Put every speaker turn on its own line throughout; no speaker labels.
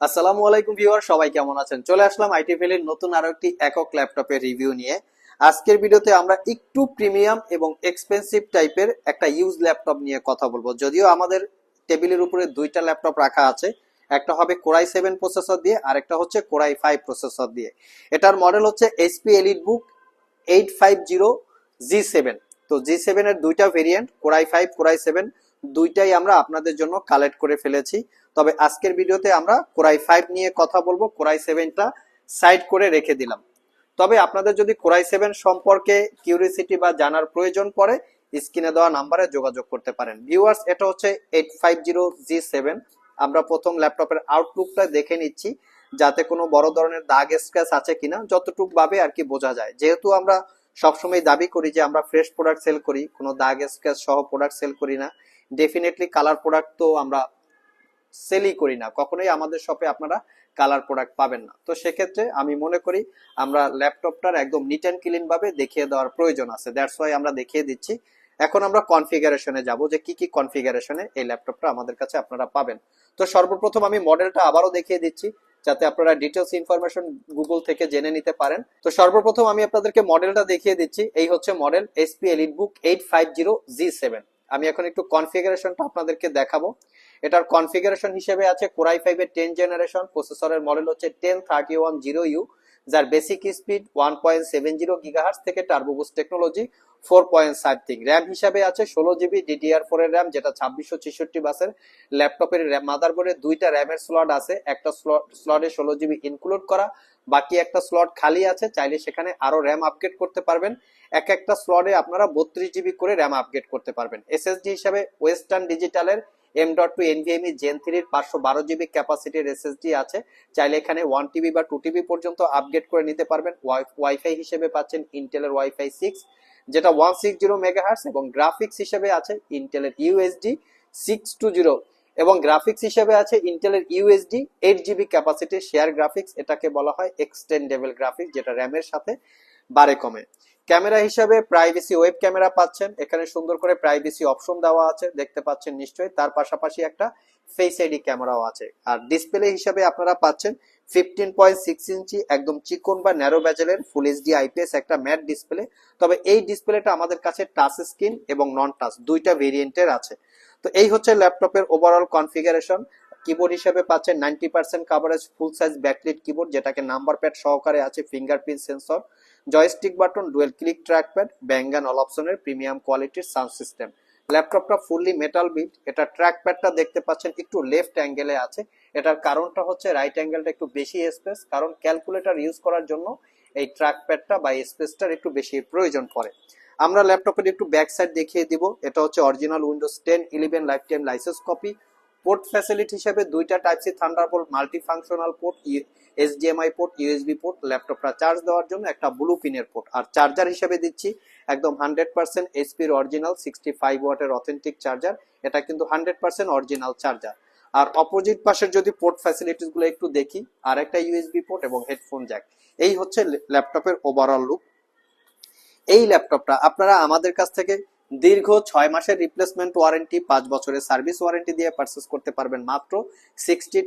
আসসালামু আলাইকুম ভিউয়ার, সবাই কেমন আছেন? চলে আসলাম আইটি ভ্যালির নতুন আরও একটি একক ল্যাপটপের রিভিউ নিয়ে। আজকের ভিডিওতে আমরা একটু প্রিমিয়াম এবং এক্সপেন্সিভ টাইপের একটা ইউজ ল্যাপটপ নিয়ে কথা বলব। যদিও আমাদের টেবিলের উপরে দুইটা ল্যাপটপ রাখা আছে, একটা হবে কোরাই সেভেন প্রসেসর দিয়ে আর একটা হচ্ছে কোরাই ফাইভ প্রসেসর দিয়ে। এটার মডেল হচ্ছে SP EliteBook eight five zero G seven তো জি সেভেনের দুইটা variant core i five core i seven দুইটাই আমরা আপনাদের জন্য কালেক্ট করে ফেলেছি। তবে আজকের ভিডিওতে আমরা কোরাই ফাইভ নিয়ে কথা বলব, কোরাই সেভেনটা সাইড করে রেখে দিলাম। তবে আপনাদের যদি কোরাই সেভেন সম্পর্কে কিউরিসিটি বা জানার প্রয়োজন পড়ে, স্ক্রিনে দেওয়া নাম্বারে যোগাযোগ করতে পারেন। ভিউয়ার্স, এটা হচ্ছে eight five zero G seven. আমরা প্রথম ল্যাপটপের আউটলুকটা দেখে নিচ্ছি, যাতে কোনো বড় ধরনের দাগ স্ক্র্যাচ আছে কিনা যতটুক ভাবে আর কি বোঝা যায়। যেহেতু আমরা সবসময় দাবি করি যে আমরা ফ্রেশ প্রোডাক্ট সেল করি, কোনো দাগ স্ক্র্যাচ সহ প্রোডাক্ট সেল করি না। ডেফিনেটলি কালার প্রোডাক্ট তো আমরা সেলই করি না। কখনোই আমাদের শপে আপনারা কালার প্রোডাক্ট পাবেন না। তো সেক্ষেত্রে আমি মনে করি আমরা ল্যাপটপটার একদম নিট অ্যান্ড ক্লিন ভাবে দেখিয়ে দেওয়ার প্রয়োজন আছে। দ্যাটস ওয়াই আমরা দেখিয়ে দিচ্ছি। এখন আমরা কনফিগারেশনে যাব যে কি কি কনফিগারেশনে এই ল্যাপটপটা আমাদের কাছে আপনারা পাবেন। তো সর্বপ্রথম আমি মডেলটা আবারও দেখিয়ে দিচ্ছি, যাতে আপনারা ডিটেলস ইনফরমেশন গুগল থেকে জেনে নিতে পারেন। তো সর্বপ্রথম আমি আপনাদেরকে মডেলটা দেখিয়ে দিচ্ছি। এই হচ্ছে model SP EliteBook eight five zero G seven আমি এখন একটু কনফিগারেশনটা আপনাদেরকে দেখাবো। এটার কনফিগারেশন হিসেবে আছে কোরাই ফাইভ এর টেন জেনারেশন প্রসেসরের মডেল হচ্ছে ten thirty one zero U যার basic speed one point seven zero gigahertz থেকে turbo boost technology four point something RAM হিসাবে আছে, ষোলো জিবি ডিডিআর ফোর এর র্যাম যেটা ছাব্বিশশো ছেষট্টি বাসের ল্যাপটপের র্যাম মাদারবোর্ডে দুইটা র্যামের স্লট আছে, একটা স্লটে ষোলো জিবি ইনক্লুড করা, বাকি একটা স্লট খালি আছে, চাইলে সেখানে আরও র্যাম আপগ্রেড করতে পারবেন, এক একটা স্লটে আপনারা বত্রিশ জিবি করে র্যাম আপগ্রেড করতে পারবেন। এসএসডি হিসাবে western ডিজিটালের M dot two NVMe gen থ্রির পাঁচশো বারো জিবি ক্যাপাসিটির এসএসডি আছে। চাইলে এখানে ওয়ান টিবি বা টু টিবি পর্যন্ত আপগ্রেড করে নিতে পারবেন। ওয়াইফাই হিসেবে পাচ্ছেন ইন্টেলের ওয়াইফাই সিক্স যেটা ওয়ান সিক্স জিরো মেগাহার্স এবং গ্রাফিক্স হিসেবে আছে ইন্টেলের ইউএসডি সিক্স টু জিরো এবং গ্রাফিক্স হিসেবে আছে ইন্টেলের ইউএসডি এইট জিবি ক্যাপাসিটির শেয়ার গ্রাফিক্স এটাকে বলা হয় এক্সটেন্ডেবল গ্রাফিক্স যেটা র্যামের সাথে বাড়ে কমে। ক্যামেরা হিসাবে প্রাইভেসি ওয়েব ক্যামেরা পাচ্ছেন। এখানে সুন্দর করে প্রাইভেসি অপশন দেওয়া আছে, দেখতে পাচ্ছেন নিশ্চয়ই। তার পাশাপাশি একটা ফেস আইডি ক্যামেরাও আছে। আর ডিসপ্লে হিসাবে আপনারা পাচ্ছেন ফিফটিন পয়েন্ট সিক্স ইঞ্চি, একদম চিকন বা ন্যারো ব্যাজেলের ফুল এইচডি আইপিএস একটা ম্যাট ডিসপ্লে তবে এই ডিসপ্লেটা আমাদের কাছে টাচ স্ক্রিন এবং নন টাচ দুইটা ভেরিয়েন্টের আছে। তো এই হচ্ছে ল্যাপটপের ওভারঅল কনফিগারেশন কিবোর্ড হিসেবে পাচ্ছেন ninety percent coverage full size backlit keyboard যেটাকে নাম্বার প্যাড সহকারে আছে fingerprint sensor joystick button dual click trackpad ব্যাঙ্গান all অপশনের প্রিমিয়াম কোয়ালিটির সাউন্ড সিস্টেম ল্যাপটপটা ফুললি মেটাল বিট এটা ট্র্যাকপ্যাডটা দেখতে পাচ্ছেন একটু লেফট অ্যাঙ্গেলে আছে, এটার কারণটা হচ্ছে রাইট অ্যাঙ্গেলটা একটু বেশি স্পেস কারণ ক্যালকুলেটর ইউজ করার জন্য এই ট্র্যাকপ্যাডটা বা স্পেসটার একটু বেশি প্রয়োজন পড়ে। আমরা ল্যাপটপের একটু ব্যাক সাইড দেখিয়ে দিব, এটা হচ্ছে original Windows ten eleven lifetime license copy port facility হিসেবে দুইটা type C Thunderbolt multifunctional port HDMI port, USB port, ল্যাপটপটা চার্জ দেওয়ার জন্য একটা ব্লু পিনের পোর্ট। আর চার্জার হিসেবে দিচ্ছি একদম হান্ড্রেড পার্সেন্ট এইচপির অরিজিনাল, সিক্সটি ফাইভ ওয়াটের অথেন্টিক চার্জার। এটা কিন্তু হান্ড্রেড পার্সেন্ট অরিজিনাল চার্জার। আর অপোজিট পাশের যদি পোর্ট ফ্যাসিলিটিসগুলো একটু দেখি, আর একটা ইউএসবি পোর্ট এবং হেডফোন জ্যাক। এই হচ্ছে ল্যাপটপের ওভারঅল লুক এই ল্যাপটপটা আপনারা আমাদের কাছ থেকে দীর্ঘ ছয় মাসের রিপ্লেসমেন্ট ওয়ারেন্টি পাঁচ বছরের সার্ভিস ওয়ারেন্টি দিয়ে পারচেস করতে পারবেন মাত্র সিক্সটি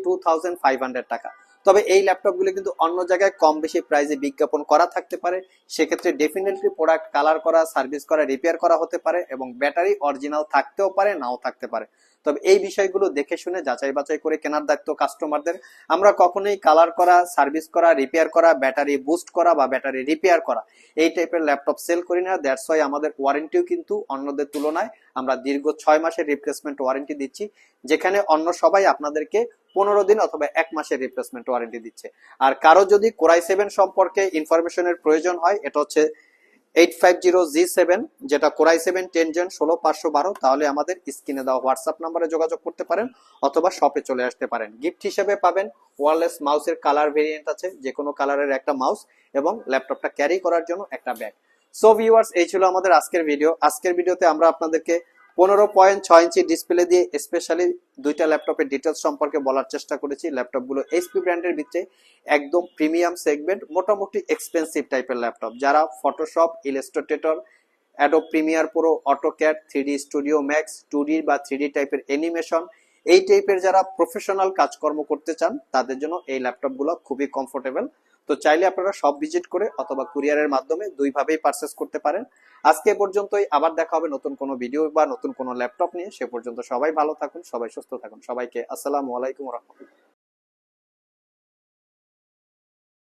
টাকা। তবে এই ল্যাপটপগুলো কিন্তু অন্য জায়গায় কম বেশি প্রাইসে বিজ্ঞাপন করা থাকতে পারে। সেক্ষেত্রে ডেফিনেটলি প্রোডাক্ট কালার করা সার্ভিস করা রিপেয়ার করা হতে পারে এবং ব্যাটারি অরিজিনাল থাকতেও পারে, নাও থাকতে পারে। তবে এই বিষয়গুলো দেখে শুনে যাচাই বাছাই করে কেনার দায়িত্ব কাস্টমারদের আমরা কখনোই কালার করা সার্ভিস করা রিপেয়ার করা ব্যাটারি বুস্ট করা বা ব্যাটারি রিপেয়ার করা, এই টাইপের ল্যাপটপ সেল করি না। দ্যাটস ওয়াই আমাদের ওয়ারেন্টিও কিন্তু অন্যদের তুলনায় আমরা দীর্ঘ ছয় মাসের রিপ্লেসমেন্ট ওয়ারেন্টি দিচ্ছি, যেখানে অন্য সবাই আপনাদেরকে পনেরো দিন অথবা এক মাসের রিপ্লেসমেন্ট ওয়ারেন্টি দিচ্ছে। আর কারও যদি কোরাই সেভেন সম্পর্কে ইনফরমেশনের প্রয়োজন হয়, এটা হচ্ছে eight five zero G seven যেটা সেভেন ষোলো, পাঁচশো বারো, তাহলে আমাদের স্ক্রিনে দেওয়া হোয়াটসঅ্যাপ নাম্বারে যোগাযোগ করতে পারেন অথবা শপে চলে আসতে পারেন। গিফট হিসেবে পাবেন ওয়ারলেস মাউসের কালার ভেরিয়েন্ট আছে কালারের একটা মাউস এবং ল্যাপটপটা ক্যারি করার জন্য একটা ব্যাগ সো ভিউয়ার্স এই ছিল আমাদের আজকের ভিডিও আজকের ভিডিওতে আমরা আপনাদেরকে পনেরো পয়েন্ট ছয় ইঞ্চি ডিসপ্লে দিয়ে স্পেশালি দুইটা ল্যাপটপের ডিটেলস সম্পর্কে বলার চেষ্টা করেছি। ল্যাপটপগুলো এইচপি ব্র্যান্ডের ভিতরে একদম প্রিমিয়াম সেগমেন্ট মোটামুটি এক্সপেন্সিভ টাইপের ল্যাপটপ যারা Photoshop Illustrator Adobe Premiere Pro AutoCAD three studio max two বা থ্রি টাইপের অ্যানিমেশন এই টাইপের যারা প্রফেশনাল কাজকর্ম করতে চান, তাদের জন্য এই ল্যাপটপগুলো খুবই কমফোর্টেবল তো চাইলে আপনারা সব ভিজিট করে অথবা কুরিয়ারের মাধ্যমে দুইভাবেই পারচেস করতে পারেন। আজকে পর্যন্তই, আবার দেখা হবে নতুন কোনো ভিডিও বা নতুন কোনো ল্যাপটপ নিয়ে। সে পর্যন্ত সবাই ভালো থাকুন, সবাই সুস্থ থাকুন। সবাইকে আসসালামু আলাইকুম রহমতুল্লাহ।